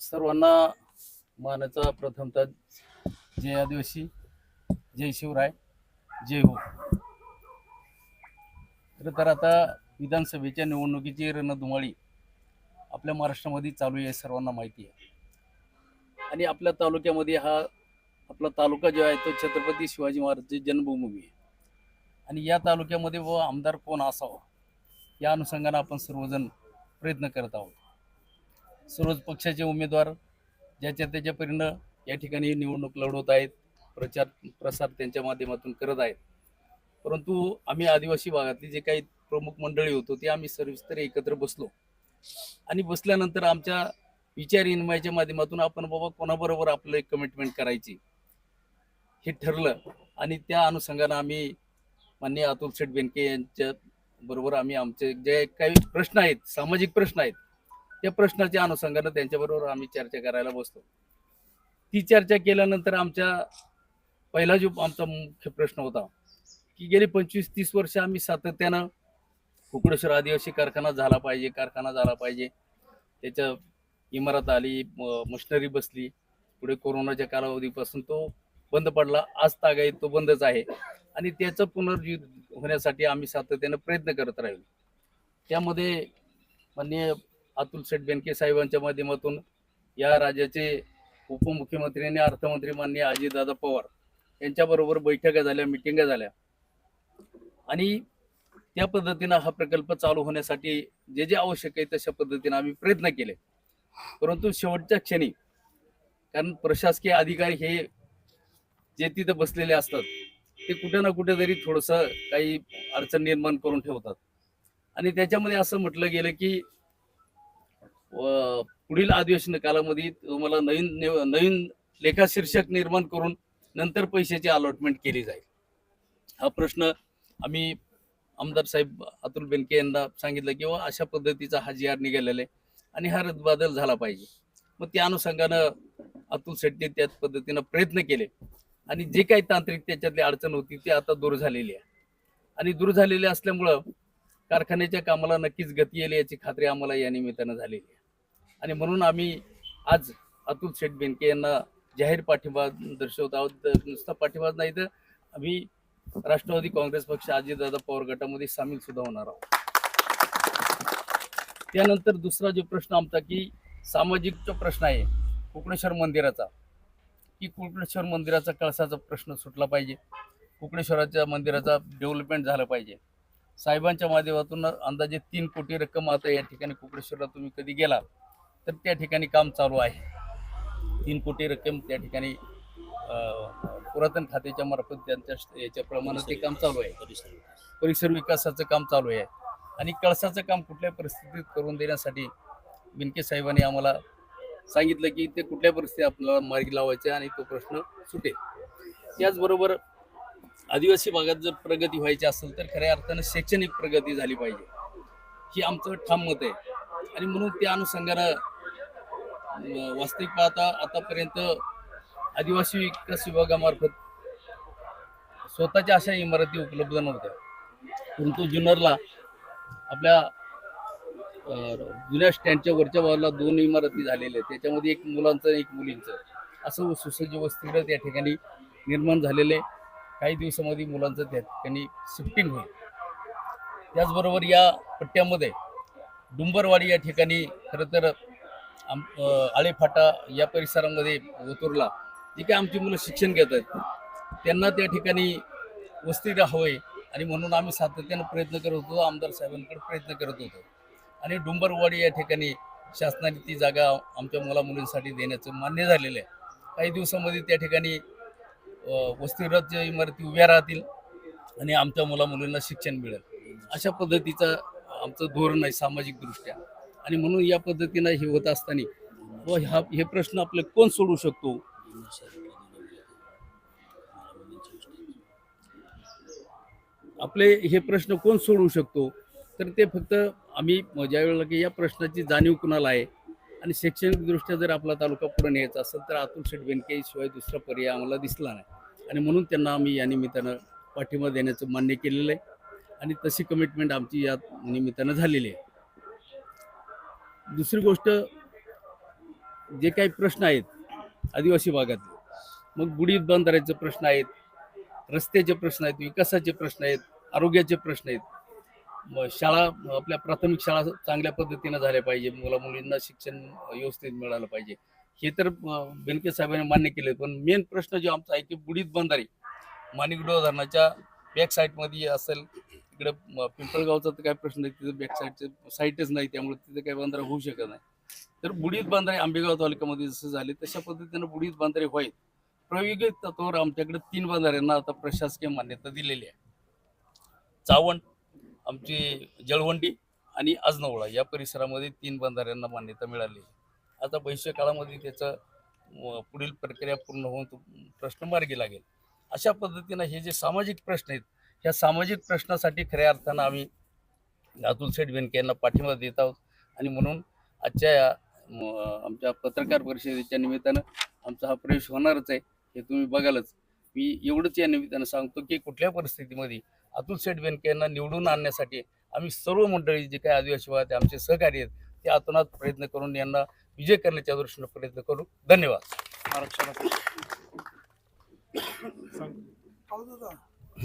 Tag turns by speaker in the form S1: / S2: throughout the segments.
S1: सर्वांना मानाचा प्रथमतः जय आदिवासी जय शिवराय जय हो. खरं तर आता विधानसभेच्या निवडणुकीची रणधुमाळी आपल्या महाराष्ट्रामध्ये चालू आहे सर्वांना माहिती आहे. आणि आपल्या तालुक्यामध्ये हा आपला तालुका जो आहे तो छत्रपती शिवाजी महाराजची जन्मभूमी आहे. आणि या तालुक्यामध्ये व आमदार कोण असावा या अनुषंगानं आपण सर्वजण प्रयत्न करत आहोत. सर्वच पक्षाचे उमेदवार ज्याच्या त्याच्या परीनं या ठिकाणी निवडणूक लढवत आहेत प्रचार प्रसार त्यांच्या माध्यमातून करत आहेत. परंतु आम्ही आदिवासी भागातली जे काही प्रमुख मंडळी होतो ते आम्ही सर्विस्तर एकत्र बसलो. आणि बसल्यानंतर आमच्या विचार विनिमयाच्या माध्यमातून आपण बाबा कोणाबरोबर आपलं एक कमिटमेंट करायची हे ठरलं. आणि त्या अनुषंगानं आम्ही माननीय अतुल शेठ बेनके यांच्या बरोबर आम्ही आमचे जे काही प्रश्न आहेत सामाजिक प्रश्न आहेत त्या प्रश्नाच्या अनुषंगानं त्यांच्याबरोबर आम्ही चर्चा करायला बसतो. ती चर्चा केल्यानंतर आमच्या पहिला जो आमचा मुख्य प्रश्न होता की गेली पंचवीस तीस वर्ष आम्ही सातत्यानं कुकडेश्वर आदिवासी कारखाना झाला पाहिजे कारखाना झाला पाहिजे. त्याच्या इमारत आली मशिनरी बसली. पुढे कोरोनाच्या कालावधीपासून तो बंद पडला. आज तागायत तो बंदच आहे. आणि त्याचं पुनर्जीवित होण्यासाठी आम्ही सातत्यानं प्रयत्न करत राहिलो. त्यामध्ये माननीय अतुल शेठ बेनके साहेबांच्या माध्यमातून या राज्याचे उपमुख्यमंत्री आणि अर्थमंत्री माननीय अजितदादा पवार यांच्याबरोबर बैठका झाल्या मिटिंगा झाल्या. आणि त्या पद्धतीनं हा प्रकल्प चालू होण्यासाठी जे जे आवश्यक आहे तशा पद्धतीनं आम्ही प्रयत्न केले. परंतु शेवटच्या क्षणी कारण प्रशासकीय अधिकारी हे जे तिथं बसलेले असतात ते कुठे ना कुठेतरी थोडंसं काही अडचण निर्माण करून ठेवतात. आणि त्याच्यामध्ये असं म्हटलं गेलं की पुढील अधिवेशन कालामध्ये तुम्हाला नवीन नवीन लेखाशीर्षक निर्माण करून नंतर पैशाची अलॉटमेंट केली जाईल. हा प्रश्न आम्ही आमदार साहेब अतुल बेनके यांना सांगितलं की वा अशा पद्धतीचा हा जी आर निघालेला आहे आणि हा रद्दबादल झाला पाहिजे. मग त्या अनुषंगानं अतुल शेट्टी त्याच पद्धतीनं प्रयत्न केले आणि जे काही तांत्रिक त्याच्यातली अडचण होती ती आता दूर झालेली आहे. आणि दूर झालेली असल्यामुळं कारखान्याच्या कामाला नक्कीच गती येईल याची खात्री आम्हाला या निमित्तानं झालेली आहे. आणि म्हणून आम्ही आज अतुल शेठ बेनके यांना जाहीर पाठिंबा दर्शवत आहोत. तर नुसता पाठिंबा नाही तर आम्ही राष्ट्रवादी काँग्रेस पक्ष अजितदादा पवार गटामध्ये सामील सुद्धा होणार आहोत. त्यानंतर दुसरा जो प्रश्न आमचा की सामाजिक जो प्रश्न आहे कोकणेश्वर मंदिराचा. की कुकणेश्वर मंदिराचा कळसाचा प्रश्न सुटला पाहिजे. कुकणेश्वराच्या मंदिराचा डेव्हलपमेंट झालं पाहिजे. साहेबांच्या माध्यमातून अंदाजे तीन कोटी रक्कम आता या ठिकाणी कुकडेश्वरला तुम्ही कधी गेला तर त्या ठिकाणी काम चालू आहे. तीन कोटी रक्कम त्या ठिकाणी पुरातन खात्याच्या मार्फत त्यांच्या याच्या प्रमाणात ते काम चालू आहे. परिसर विकासाचं काम चालू आहे. आणि कळसाचं काम कुठल्या परिस्थितीत करून देण्यासाठी बिनके साहेबांनी आम्हाला सांगितलं की ते कुठल्या परिस्थितीत आपल्याला मार्गी लावायचे आणि तो प्रश्न सुटेल. त्याचबरोबर आदिवासी भागात जर प्रगती व्हायची असेल तर खऱ्या अर्थानं शैक्षणिक प्रगती झाली पाहिजे. ही आमचं ठाम मत आहे. आणि म्हणून त्या अनुषंगानं वास्तविक पाहता आतापर्यंत आदिवासी विकास विभागामार्फत स्वतःच्या अशा इमारती उपलब्ध नव्हत्या. परंतु जुन्नरला आपल्या जुन्या स्टँडच्या वरच्या बाजूला दोन इमारती झालेल्या आहेत. त्याच्यामध्ये एक मुलांचं एक मुलींचं. असं सुसज्ज वसतिगृह त्या ठिकाणी निर्माण झालेले काही दिवसामध्ये मुलांचं त्या ठिकाणी शिफ्टिंग होईल. त्याचबरोबर या पट्ट्यामध्ये डुंबरवाडी या ठिकाणी खरं तर आम आळेफाटा या परिसरामध्ये ओतूरला जी काही आमची मुलं शिक्षण घेत आहेत त्यांना त्या ठिकाणी वस्ती राहावे आणि म्हणून आम्ही सातत्यानं प्रयत्न करत होतो आमदार साहेबांकडे प्रयत्न करत होतो. आणि डुंबरवाडी या ठिकाणी शासनाने ती जागा आमच्या मुला मुलींसाठी देण्याचं मान्य झालेलं आहे. काही दिवसामध्ये त्या ठिकाणी अं, इमारती उभ्या राहतील आणि आमच्या मुला मुलींना शिक्षण मिळेल. अशा पद्धतीचं आमचं धोरण आहे सामाजिकदृष्ट्या. आणि म्हणून या पद्धतीनं हे होत असताना व हा हे प्रश्न आपले कोण सोडू शकतो? आपले हे प्रश्न कोण सोडवू शकतो? तर ते फक्त आम्ही ज्या वेळेला की या प्रश्नाची जाणीव कुणाला आहे आणि शैक्षणिकदृष्ट्या जर आपला तालुका पुढे न्यायचा असेल तर अतुल शेठ शिवाय दुसरा पर्याय आम्हाला दिसला नाही. आणि म्हणून त्यांना आम्ही या निमित्तानं पाठिंबा देण्याचं मान्य केलेलं आहे. आणि तशी कमिटमेंट आमची या निमित्तानं झालेली आहे. दुसरी गोष्ट जे काही प्रश्न आहेत आदिवासी भागातले मग बुडीत बंधाऱ्याचे प्रश्न आहेत रस्त्याचे प्रश्न आहेत विकासाचे प्रश्न आहेत आरोग्याचे प्रश्न आहेत मग शाळा आपल्या प्राथमिक शाळा चांगल्या पद्धतीनं झाल्या पाहिजे मुला मुलींना शिक्षण व्यवस्थित मिळालं पाहिजे. हे तर बेनके साहेबांनी मान्य केले पण मेन प्रश्न जो आमचा आहे की बुडीत बंधारे माणिकडो धरणाच्या बॅक साईडमध्ये असेल तिकडे पिंपळगावचा तर काय प्रश्न नाही तिथं बॅक साईडचे साईटच नाही त्यामुळे तिथे काही बांधारे होऊ शकत नाही. तर बुडीत बांधारे आंबेगाव तालुक्यामध्ये जसं झाले तशा पद्धतीनं बुडीत बांधारे व्हायत. प्रायोगिक तत्वावर आमच्याकडे तीन बांधाऱ्यांना आता प्रशासकीय मान्यता दिलेली आहे. चावण आमची जळवंडी आणि आजनवळा या परिसरामध्ये तीन बंधाऱ्यांना मान्यता मिळाली आता भविष्य काळामध्ये त्याचं पुढील प्रक्रिया पूर्ण होऊन तो प्रश्न मार्गी लागेल. अशा पद्धतीनं हे जे सामाजिक प्रश्न आहेत ह्या सामाजिक प्रश्नासाठी खऱ्या अर्थानं आम्ही अतुल शेठ बेनके यांना पाठिंबा देत आहोत. आणि म्हणून आजच्या या आमच्या पत्रकार परिषदेच्या निमित्तानं आमचा हा प्रवेश होणारच आहे हे तुम्ही बघालच. मी एवढंच या निमित्तानं सांगतो की कुठल्या परिस्थितीमध्ये अतुल शेठ बेनके यांना निवडून आणण्यासाठी आम्ही सर्व मंडळी जे काही आदिवासी भागात आमचे सहकारी आहेत ते आतोनात प्रयत्न करून यांना विजय करण्याच्या दृष्टीनं प्रयत्न करू. धन्यवाद.
S2: आरक्षणासाठी.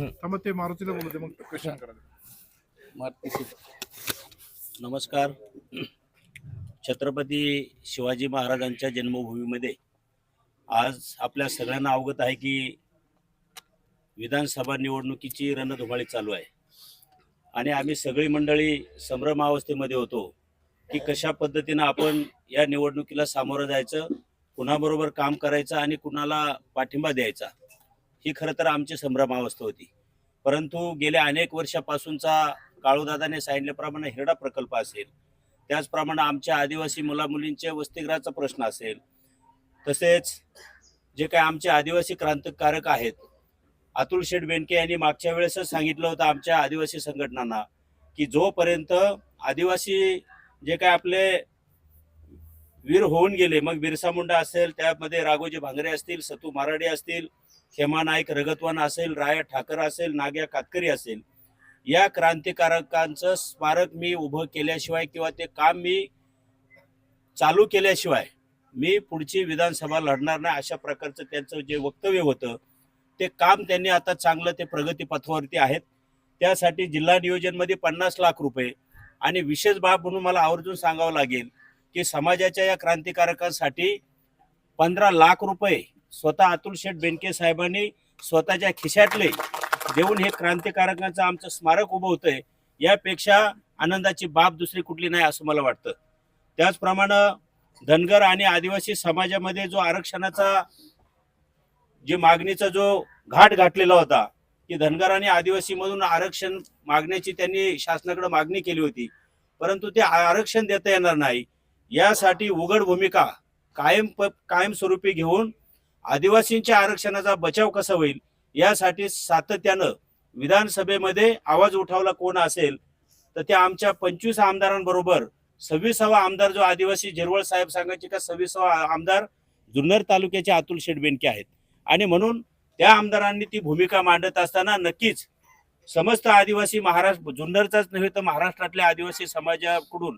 S2: ते मारुतीला बोलू दे मग क्वेश्चन करा
S1: मारुती
S3: नमस्कार. छत्रपती शिवाजी महाराजांच्या जन्मभूमीमध्ये आज आपल्या सगळ्यांना अवगत आहे की विधानसभा निवडणुकीची रणधुमाळी चालू आहे. आणि आम्ही सगळी मंडळी संभ्रमावस्थेमध्ये होतो की कशा पद्धतीनं आपण या निवडणुकीला सामोरं जायचं कुणाबरोबर काम करायचं आणि कुणाला पाठिंबा द्यायचा. ही खरं तर आमची संभ्रमावस्था होती. परंतु गेल्या अनेक वर्षापासूनचा काळूदादाने सांगितल्याप्रमाणे हिरडा प्रकल्प असेल. त्याचप्रमाणे आमच्या आदिवासी मुलामुलींच्या वसतिगृहाचा प्रश्न असेल. तसेच जे काही आमचे आदिवासी क्रांतिकारक आहेत अतुल शेठ बेनके यांनी मागच्या वेळेसच सांगितलं होतं आमच्या आदिवासी संघटनांना की जोपर्यंत आदिवासी जे काय आपले वीर होऊन गेले मग बिरसा मुंडा असेल त्यामध्ये राघोजी भांगरे असतील सतू माराडे असतील खेमा नाईक रगतवान असेल राया ठाकर असेल नाग्या कातकरी असेल या क्रांतिकारकांचं स्मारक मी उभं केल्याशिवाय किंवा ते काम मी चालू केल्याशिवाय मी पुढची विधानसभा लढणार नाही अशा प्रकारचं त्यांचं जे वक्तव्य होतं ते काम त्यांनी आता चांगलं ते प्रगतीपथावरती आहेत. त्यासाठी जिल्हा नियोजनमध्ये पन्नास लाख रुपये आणि विशेष बाब म्हणून मला आवर्जून सांगावं लागेल की समाजाच्या या क्रांतिकारकांसाठी पंधरा लाख रुपये स्वतः अतुल शेठ बेनके साहेबांनी स्वतःच्या खिशातले देऊन हे क्रांतिकारकांचं आमचं स्मारक उभं होतंय यापेक्षा आनंदाची बाब दुसरी कुठली नाही असं मला वाटतं. त्याचप्रमाणे धनगर आणि आदिवासी समाजामध्ये जो आरक्षणाचा जे मागणीचा जो घाट घातलेला होता की धनगर आणि आदिवासी मधून आरक्षण मागण्याची त्यांनी शासनाकडे मागणी केली होती परंतु ते आरक्षण देता येणार नाही. यासाठी उघड भूमिका कायम कायमस्वरूपी घेऊन आदिवासींच्या आरक्षणाचा बचाव कसा होईल यासाठी सातत्यानं विधानसभेमध्ये आवाज उठावला कोण असेल तर त्या आमच्या पंचवीस आमदारांबरोबर सव्वीसावा आमदार जो आदिवासी झिरवळ साहेब सांगायचे का सव्वीसावा आमदार जुन्नर तालुक्याचे अतुल शेटबेनके आहेत. आणि म्हणून त्या आमदारांनी ती भूमिका मांडत असताना नक्कीच समस्त आदिवासी महाराष्ट्र जुन्नरचाच नव्हे तर महाराष्ट्रातल्या आदिवासी समाजाकडून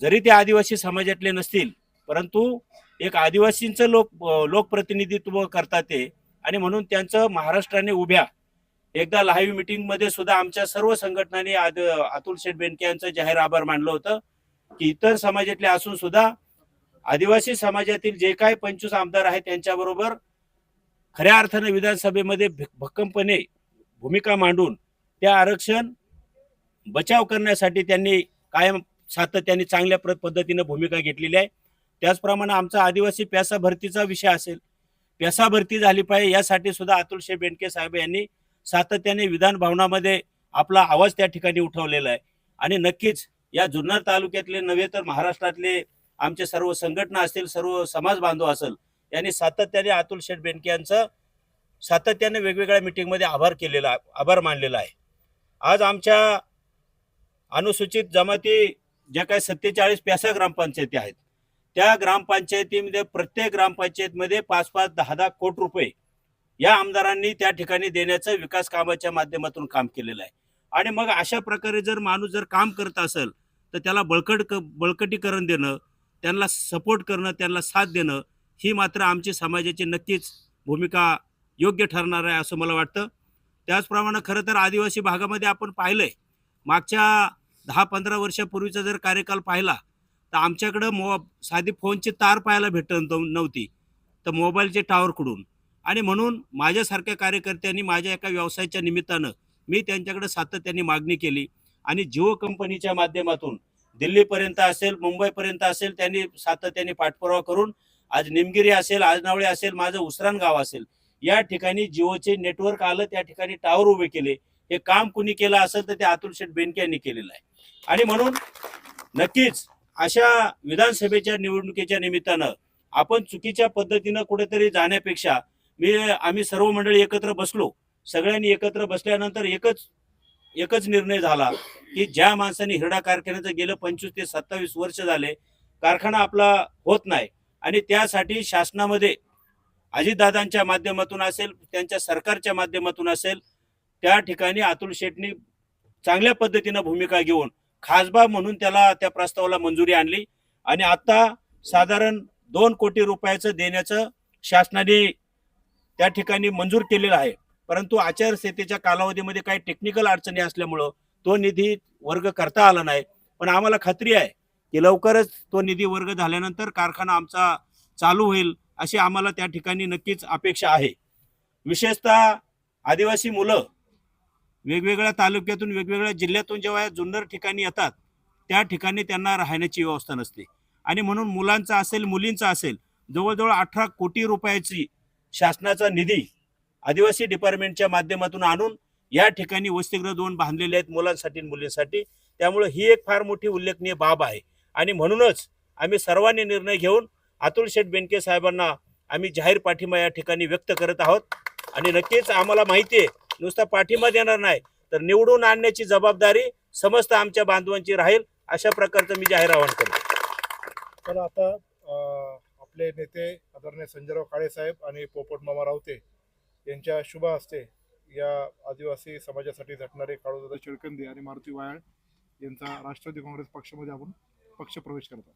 S3: जरी ते आदिवासी समाजातले नसतील परंतु एक आदिवासींचं लोक लोकप्रतिनिधित्व करतात ते. आणि म्हणून त्यांचं महाराष्ट्राने उभ्या. एकदा लाईव्ह मिटिंगमध्ये सुद्धा आमच्या सर्व संघटनांनी आद- अतुल शेठ बेनके यांचं जाहीर आभार मानलं होतं. की इतर समाजातले असून सुद्धा आदिवासी समाजातील जे काही पंचवीस आमदार आहेत त्यांच्याबरोबर खऱ्या अर्थानं विधानसभेमध्ये भक्कमपणे भूमिका मांडून त्या आरक्षण बचाव करण्यासाठी त्यांनी कायम सातत्याने चांगल्या प्र- पद्धतीनं भूमिका घेतलेली आहे. त्याचप्रमाणे आमचा आदिवासी प्यासा भरतीचा विषय असेल प्यासा भरती झाली पाहिजे यासाठी सुद्धा अतुल शेठ बेनके साहेब यांनी सातत्याने विधान भवनामध्ये आपला आवाज त्या ठिकाणी उठवलेला आहे. आणि नक्कीच या जुन्नर तालुक्यातले नव्हे तर महाराष्ट्रातले आमचे सर्व संघटना असतील सर्व समाज बांधव असेल यांनी सातत्याने अतुल शेठ बेंडके यांचं सातत्याने वेगवेगळ्या मिटिंगमध्ये आभार केलेला आभार मानलेला आहे. आज आमच्या अनुसूचित जमाती ज्या काही सत्तेचाळीस प्यासा ग्रामपंचायती आहेत त्या ग्रामपंचायतीमध्ये प्रत्येक ग्रामपंचायतमध्ये पाच पाच दहा दहा कोटी रुपये या आमदारांनी त्या ठिकाणी देण्याचं विकास कामाच्या माध्यमातून काम केलेलं आहे. आणि मग अशा प्रकारे जर माणूस जर काम करत असेल तर त्याला बळकट क बळकटीकरण देणं त्यांना सपोर्ट करणं त्यांना साथ देणं ही मात्र आमची समाजाची नक्कीच भूमिका योग्य ठरणार आहे असं मला वाटतं. त्याचप्रमाणे खरं तर आदिवासी भागामध्ये आपण पाहिलं आहे मागच्या दहा पंधरा वर्षापूर्वीचा जर कार्यकाल पाहिला तर आमच्याकडं मो साधी फोनची तार पाहायला भेटत नव्हती. तर मोबाईलचे टावरकडून आणि म्हणून माझ्यासारख्या कार्यकर्त्यांनी माझ्या एका व्यवसायाच्या निमित्तानं मी त्यांच्याकडे सातत्याने मागणी केली. आणि जिओ कंपनीच्या माध्यमातून दिल्लीपर्यंत असेल मुंबईपर्यंत असेल त्यांनी सातत्याने पाठपुरावा करून आज निमगिरी असेल आजनावळे असेल माझं उसरान गाव असेल या ठिकाणी जिओचे नेटवर्क आलं त्या ठिकाणी टावर उभे केले. हे काम कुणी केलं असेल तर ते अतुल शेठ बेनके यांनी केलेलं आहे. आणि म्हणून नक्कीच अशा विधानसभेच्या निवडणुकीच्या निमित्तानं आपण चुकीच्या पद्धतीनं कुठेतरी जाण्यापेक्षा मी आम्ही सर्व मंडळी एकत्र बसलो. सगळ्यांनी एकत्र बसल्यानंतर एकच एकच निर्णय झाला की ज्या माणसाने हिरडा कारखान्याचं गेलं पंचवीस ते सत्तावीस वर्ष झाले कारखाना आपला होत नाही. आणि त्यासाठी शासनामध्ये अजितदादांच्या माध्यमातून असेल त्यांच्या सरकारच्या माध्यमातून असेल त्या ठिकाणी अतुल शेटनी चांगल्या पद्धतीनं भूमिका घेऊन खासबाब म्हणून त्याला त्या प्रस्तावाला मंजुरी आणली. आणि आता साधारण दोन कोटी रुपयाचं देण्याचं शासनाने त्या ठिकाणी मंजूर केलेलं आहे. परंतु आचारसंहितेच्या कालावधीमध्ये काही टेक्निकल अडचणी असल्यामुळं तो निधी वर्ग करता आला नाही. पण आम्हाला खात्री आहे की लवकरच तो निधी वर्ग झाल्यानंतर कारखाना आमचा चालू होईल अशी आम्हाला त्या ठिकाणी नक्कीच अपेक्षा आहे. विशेषतः आदिवासी मुलं वेगवेगळ्या तालुक्यातून वेगवेगळ्या जिल्ह्यातून जेव्हा या जुन्नर ठिकाणी येतात त्या ठिकाणी त्यांना राहण्याची व्यवस्था नसते. आणि म्हणून मुलांचा असेल मुलींचा असेल जवळजवळ अठरा कोटी रुपयाची शासनाचा निधी आदिवासी डिपार्टमेंटच्या माध्यमातून आणून या ठिकाणी वसतिगृह दोन बांधलेले आहेत मुलांसाठी आणि मुलींसाठी. त्यामुळे ही एक फार मोठी उल्लेखनीय बाब आहे. आणि म्हणूनच आम्ही सर्वांनी निर्णय घेऊन अतुल शेठ बेनके साहेबांना आम्ही जाहीर पाठिंबा या ठिकाणी व्यक्त करत आहोत. आणि नक्कीच आम्हाला माहिती आहे नुसता पाठिंबा देणार नाही. तर निवडून आणण्याची जबाबदारी समस्त आमच्या बांधवांची राहील अशा प्रकारचं मी जाहीर आवाहन करतो.
S2: तर आता आपले नेते आदरणीय संजयराव काळे साहेब आणि पोपट मामा रावते यांच्या शुभ हस्ते या आदिवासी समाजासाठी झटणारे काळूदादा शिळकंदे आणि मारुती वायाळ यांचा राष्ट्रवादी काँग्रेस पक्षामध्ये आपण पक्ष प्रवेश करतात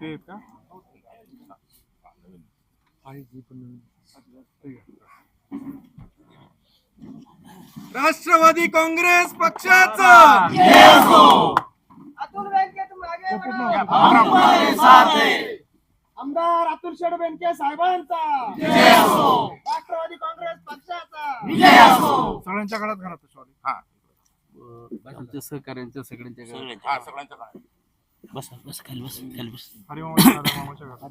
S2: ते का? आहे जी पण ठीक आहे
S4: राष्ट्रवादी काँग्रेस पक्षाचा.
S5: आमदार अतुल बेनके साहेबांचा. राष्ट्रवादी काँग्रेस पक्षाचा.
S2: सगळ्यांच्या काळात घरात सॉरी हा.
S1: आमच्या सहकार्यांच्या सगळ्यांच्या
S3: बस बस खाली बस खाली बस.
S2: मामाच्या घरात.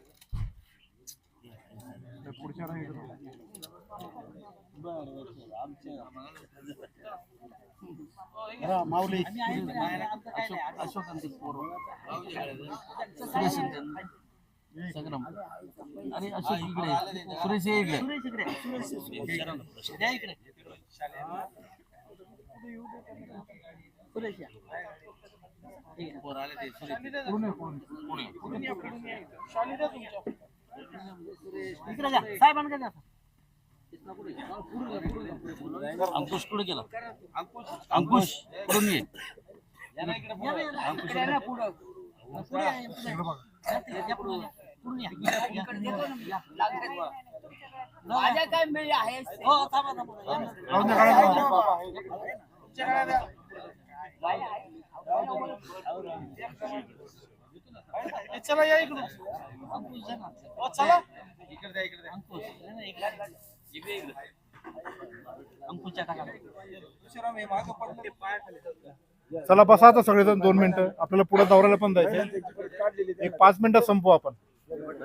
S2: दे. ए, शॉल दे, शॉल दे. मफलर दे.
S4: इकडे. दे ना गोविंदराव.
S2: त्या पुढच्या राहील
S1: संग्राम आणि अशोक इकडे. सुरेश ये इकडे अंकुश कुठे गेला? अंकुश. कुठून ये अंकुश
S2: इकडे बघा.
S5: माझ्या काय मिळ आहे?
S2: राहून दे, काढा
S5: चला या इकडून हो, चला
S4: इकडे द्या, इकडे द्या. तुळशीराम हे मागं पडलं, ते पायाखाली जातं.
S2: चला बसा आता सगळेजण दोन मिनिटं आपल्याला पुढे दौऱ्याला पण जायचं एक पाच मिनिटात संपू आपण